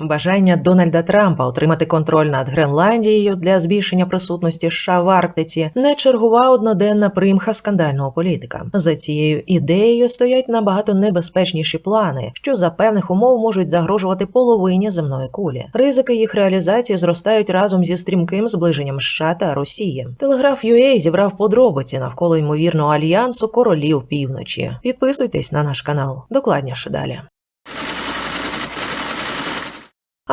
Бажання Дональда Трампа отримати контроль над Гренландією для збільшення присутності США в Арктиці не чергова одноденна примха скандального політика. За цією ідеєю стоять набагато небезпечніші плани, що за певних умов можуть загрожувати половині земної кулі. Ризики їх реалізації зростають разом зі стрімким зближенням США та Росії. Телеграф UA зібрав подробиці навколо ймовірного альянсу королів півночі. Підписуйтесь на наш канал. Докладніше далі.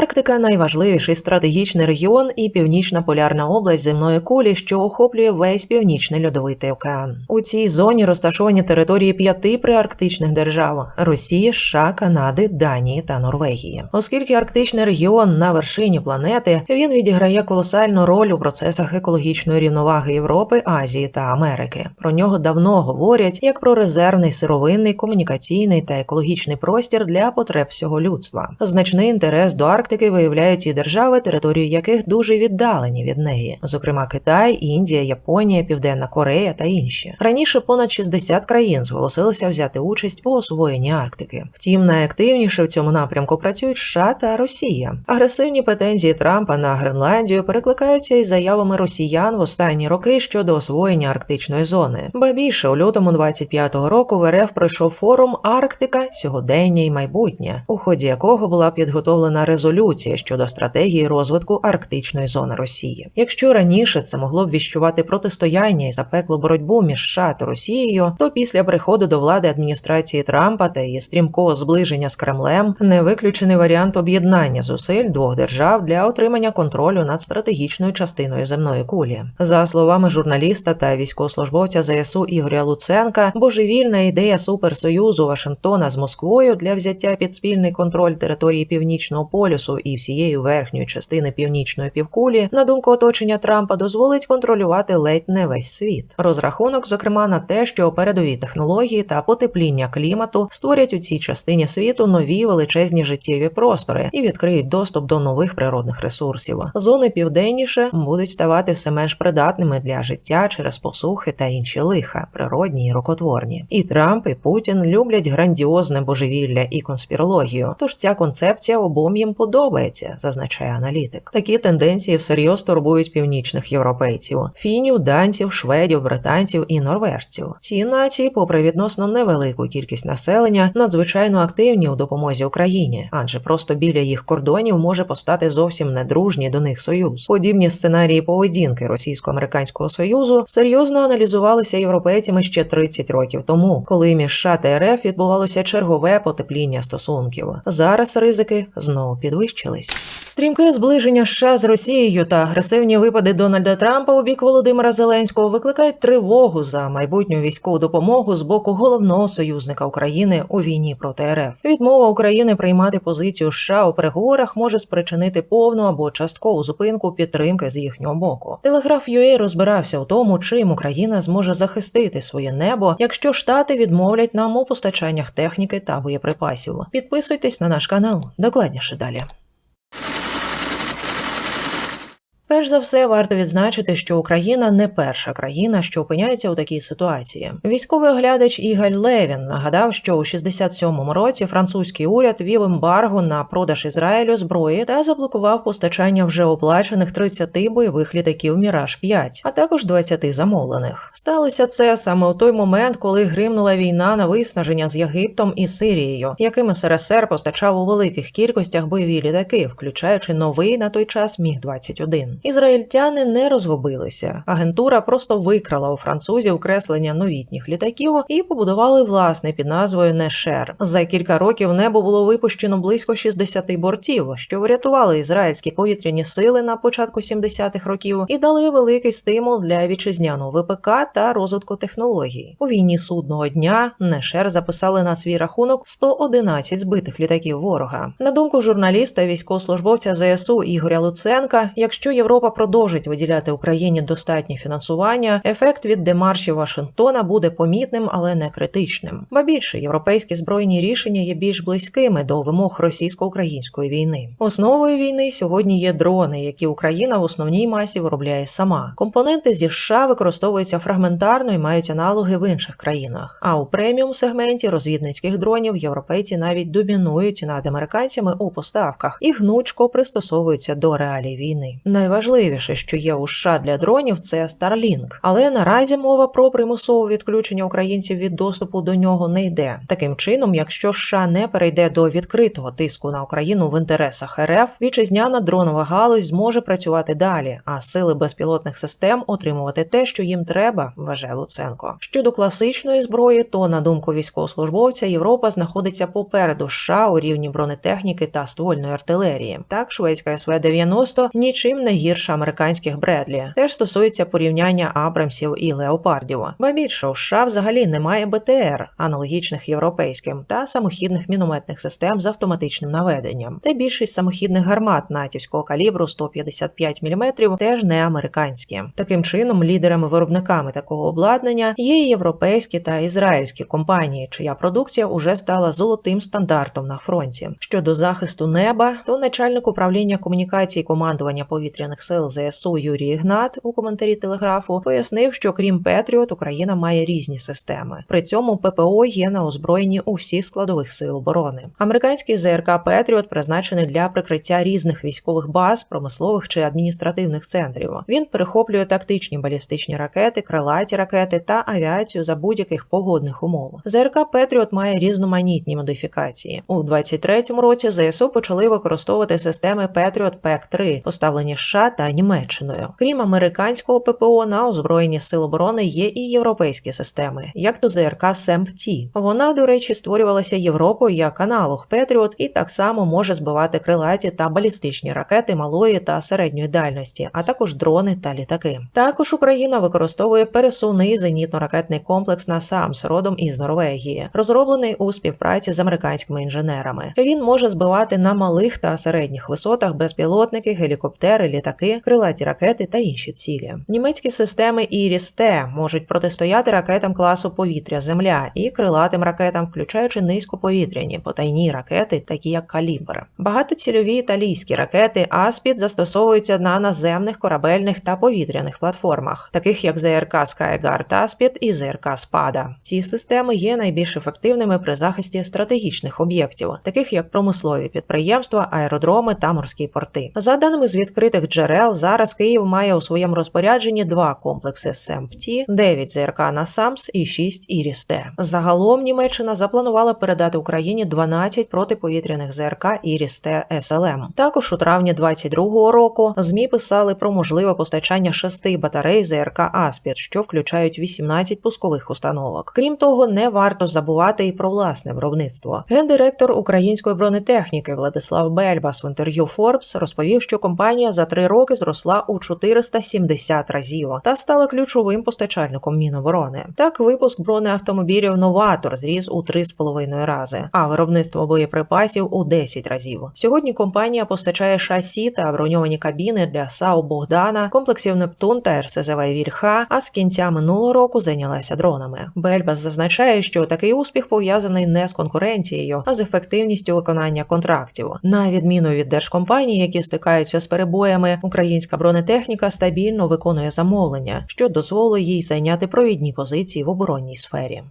Арктика найважливіший стратегічний регіон і північна полярна область земної кулі, що охоплює весь північний льодовитий океан. У цій зоні розташовані території п'яти приарктичних держав: Росії, США, Канади, Данії та Норвегії. Оскільки арктичний регіон на вершині планети, він відіграє колосальну роль у процесах екологічної рівноваги Європи, Азії та Америки. Про нього давно говорять як про резервний сировинний, комунікаційний та екологічний простір для потреб всього людства. Значний інтерес до Арктики виявляють і держави, території яких дуже віддалені від неї, зокрема Китай, Індія, Японія, Південна Корея та інші. Раніше понад 60 країн зголосилися взяти участь у освоєнні Арктики. Втім, найактивніше в цьому напрямку працюють США та Росія. Агресивні претензії Трампа на Гренландію перекликаються із заявами росіян в останні роки щодо освоєння арктичної зони. Ба більше у лютому 25-го року в РФ пройшов форум Арктика сьогодення і майбутнє, у ході якого була підготовлена резолюція щодо стратегії розвитку арктичної зони Росії. Якщо раніше це могло б віщувати протистояння і запеклу боротьбу між США та Росією, то після приходу до влади адміністрації Трампа та її стрімкого зближення з Кремлем не виключений варіант об'єднання зусиль двох держав для отримання контролю над стратегічною частиною земної кулі. За словами журналіста та військовослужбовця ЗСУ Ігоря Луценка, божевільна ідея суперсоюзу Вашингтона з Москвою для взяття під спільний контроль території північного полюсу і всієї верхньої частини північної півкулі, на думку оточення Трампа, дозволить контролювати ледь не весь світ. Розрахунок, зокрема, на те, що передові технології та потепління клімату створять у цій частині світу нові величезні життєві простори і відкриють доступ до нових природних ресурсів. Зони південніше будуть ставати все менш придатними для життя через посухи та інші лиха, природні і рукотворні. І Трамп, і Путін люблять грандіозне божевілля і конспірологію. Тож ця концепція обом їм подобається, зазначає аналітик. Такі тенденції всерйоз турбують північних європейців: фінів, данців, шведів, британців і норвежців. Ці нації, попри відносно невелику кількість населення, надзвичайно активні у допомозі Україні, адже просто біля їх кордонів може постати зовсім недружній до них союз. Подібні сценарії поведінки російсько-американського союзу серйозно аналізувалися європейцями ще 30 років тому, коли між США та РФ відбувалося чергове потепління стосунків. Зараз ризики знову підвищились. Стрімке зближення США з Росією та агресивні випади Дональда Трампа у бік Володимира Зеленського викликають тривогу за майбутню військову допомогу з боку головного союзника України у війні проти РФ. Відмова України приймати позицію США у переговорах може спричинити повну або часткову зупинку підтримки з їхнього боку. Телеграф UA розбирався у тому, чим Україна зможе захистити своє небо, якщо Штати відмовлять нам у постачаннях техніки та боєприпасів. Підписуйтесь на наш канал. Докладніше далі. Перш за все, варто відзначити, що Україна не перша країна, що опиняється у такій ситуації. Військовий оглядач Ігаль Левін нагадав, що у 67-му році французький уряд вів ембарго на продаж Ізраїлю зброї та заблокував постачання вже оплачених 30 бойових літаків Міраж 5 а також 20 замовлених. Сталося це саме у той момент, коли гримнула війна на виснаження з Єгиптом і Сирією, яким СРСР постачав у великих кількостях бойові літаки, включаючи новий на той час Міг 21 Ізраїльтяни не розгубилися. Агентура просто викрала у французів креслення новітніх літаків і побудували власне під назвою Нешер. За кілька років небо було випущено близько 60 бортів, що врятували ізраїльські повітряні сили на початку 70-х років і дали великий стимул для вітчизняного ВПК та розвитку технологій. У війні судного дня Нешер записали на свій рахунок 111 збитих літаків ворога. На думку журналіста, військовослужбовця ЗСУ Ігоря Луценка, якщо європейські Європа продовжить виділяти Україні достатнє фінансування, ефект від демаршів Вашингтона буде помітним, але не критичним. Ба більше європейські збройні рішення є більш близькими до вимог російсько-української війни. Основою війни сьогодні є дрони, які Україна в основній масі виробляє сама. Компоненти зі США використовуються фрагментарно і мають аналоги в інших країнах. А у преміум сегменті розвідницьких дронів європейці навіть домінують над американцями у поставках і гнучко пристосовуються до реалій війни. Найважливіше, що є у США для дронів, це Starlink. Але наразі мова про примусове відключення українців від доступу до нього не йде. Таким чином, якщо США не перейде до відкритого тиску на Україну в інтересах РФ, вітчизняна дронова галузь зможе працювати далі, а сили безпілотних систем отримувати те, що їм треба, вважає Луценко. Щодо класичної зброї, то на думку військовослужбовця, Європа знаходиться попереду США у рівні бронетехніки та ствольної артилерії. Так, шведська СВ-90 нічим не гірша американських Бредлі. Теж стосується порівняння Абрамсів і леопардів. Ба більше у США взагалі немає БТР, аналогічних європейським, та самохідних мінометних систем з автоматичним наведенням. Та більшість самохідних гармат натівського калібру 155 мм теж не американські. Таким чином, лідерами-виробниками такого обладнання є європейські та ізраїльські компанії, чия продукція уже стала золотим стандартом на фронті. Щодо захисту неба, то начальник управління комунікацій командування повітряних сил ЗСУ Юрій Ігнат у коментарі телеграфу пояснив, що крім Петріот, Україна має різні системи. При цьому ППО є на озброєнні у всіх складових сил оборони. Американський ЗРК Петріот призначений для прикриття різних військових баз, промислових чи адміністративних центрів. Він перехоплює тактичні балістичні ракети, крилаті ракети та авіацію за будь-яких погодних умов. ЗРК Петріот має різноманітні модифікації. У 23-му році ЗСУ почали використовувати системи Петріот пек 3 поставлені США та Німеччиною. Крім американського ППО, на озброєнні сил оборони є і європейські системи, як то ЗРК СЕМП-Ті. Вона, до речі, створювалася Європою як аналог Петріот і так само може збивати крилаті та балістичні ракети малої та середньої дальності, а також дрони та літаки. Також Україна використовує пересувний зенітно-ракетний комплекс «Насамс» родом із Норвегії, розроблений у співпраці з американськими інженерами. Він може збивати на малих та середніх висотах безпілотники, гелікоптери, літаки, крилаті ракети та інші цілі. Німецькі системи Іріс-Т можуть протистояти ракетам класу повітря-земля і крилатим ракетам, включаючи низькоповітряні потайні ракети, такі як Калібр. Багатоцільові італійські ракети Аспід застосовуються на наземних корабельних та повітряних платформах, таких як ЗРК Skyguard Аспід і ЗРК Спада. Ці системи є найбільш ефективними при захисті стратегічних об'єктів, таких як промислові підприємства, аеродроми та морські порти. За даними з відкритих джерел, зараз Київ має у своєму розпорядженні два комплекси СЕМПТі, 9 ЗРК Насамс і 6 Іріс-Т. Загалом Німеччина запланувала передати Україні 12 протиповітряних ЗРК Іріс-Т СЛМ. Також у травні 22-го року ЗМІ писали про можливе постачання шести батарей ЗРК Аспід, що включають 18 пускових установок. Крім того, не варто забувати і про власне виробництво. Гендиректор української бронетехніки Владислав Бельбас в інтерв'ю Forbes розповів, що компанія за три роки зросла у 470 разів та стала ключовим постачальником Міноборони. Так, випуск бронеавтомобілів Новатор зріс у 3,5 рази, а виробництво боєприпасів у 10 разів. Сьогодні компанія постачає шасі та броньовані кабіни для САУ Богдана, комплексів Нептун та РСЗВ Вільха. А з кінця минулого року зайнялася дронами. Бельбас зазначає, що такий успіх пов'язаний не з конкуренцією, а з ефективністю виконання контрактів. На відміну від держкомпаній, які стикаються з перебоями, українська бронетехніка стабільно виконує замовлення, що дозволить їй зайняти провідні позиції в оборонній сфері.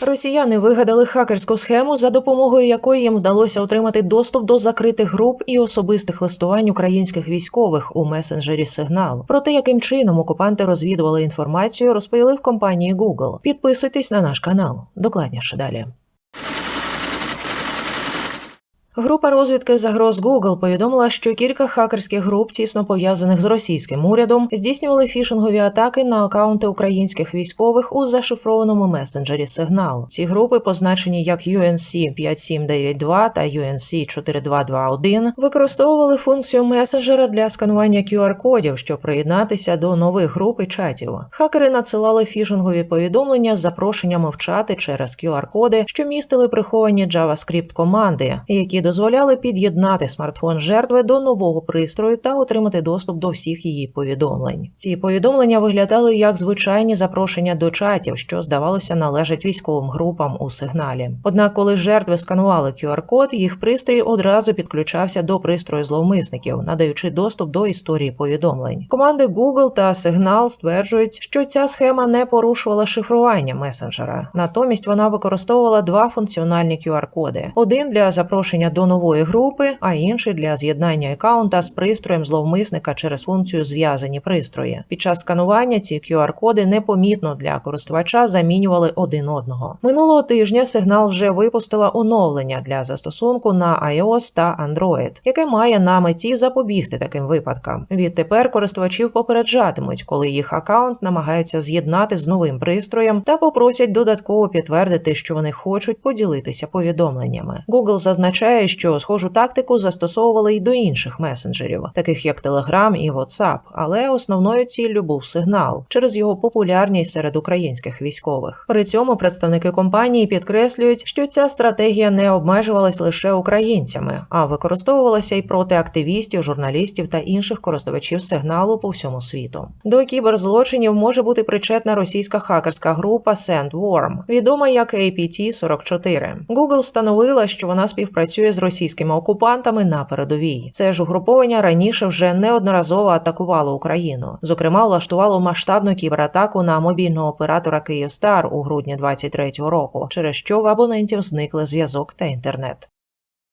Росіяни вигадали хакерську схему, за допомогою якої їм вдалося отримати доступ до закритих груп і особистих листувань українських військових у месенджері Сигнал. Про те, яким чином окупанти розвідували інформацію, розповіли в компанії Google. Підписуйтесь на наш канал. Докладніше далі. Група розвідки загроз Google повідомила, що кілька хакерських груп, тісно пов'язаних з російським урядом, здійснювали фішингові атаки на акаунти українських військових у зашифрованому месенджері Сигнал. Ці групи, позначені як UNC 5792 та UNC 4221, використовували функцію месенджера для сканування QR-кодів, щоб приєднатися до нових груп і чатів. Хакери надсилали фішингові повідомлення з запрошеннями в чати через QR-коди, що містили приховані JavaScript команди, які дозволяли під'єднати смартфон жертви до нового пристрою та отримати доступ до всіх її повідомлень. Ці повідомлення виглядали як звичайні запрошення до чатів, що здавалося належать військовим групам у сигналі. Однак, коли жертви сканували QR-код, їх пристрій одразу підключався до пристрою зловмисників, надаючи доступ до історії повідомлень. Команди Google та Signal стверджують, що ця схема не порушувала шифрування месенджера. Натомість вона використовувала два функціональні QR-коди: один для запрошення до нової групи, а інший для з'єднання аккаунта з пристроєм зловмисника через функцію зв'язані пристрої. Під час сканування ці QR-коди непомітно для користувача замінювали один одного. Минулого тижня сигнал вже випустила оновлення для застосунку на iOS та Android, яке має на меті запобігти таким випадкам. Відтепер користувачів попереджатимуть, коли їх аккаунт намагаються з'єднати з новим пристроєм та попросять додатково підтвердити, що вони хочуть поділитися повідомленнями. Google зазначає, що схожу тактику застосовували й до інших месенджерів, таких як Telegram і WhatsApp, але основною ціллю був сигнал через його популярність серед українських військових. При цьому представники компанії підкреслюють, що ця стратегія не обмежувалась лише українцями, а використовувалася й проти активістів, журналістів та інших користувачів сигналу по всьому світу. До кіберзлочинів може бути причетна російська хакерська група SandWorm, відома як APT-44. Google встановила, що вона співпрацює з російськими окупантами на передовій. Це ж угруповання раніше вже неодноразово атакувало Україну. Зокрема, влаштувало масштабну кібератаку на мобільного оператора Київстар у грудні 23-го року, через що в абонентів зникли зв'язок та інтернет.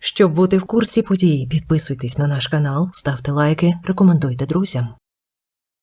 Щоб бути в курсі подій, підписуйтесь на наш канал, ставте лайки, рекомендуйте друзям.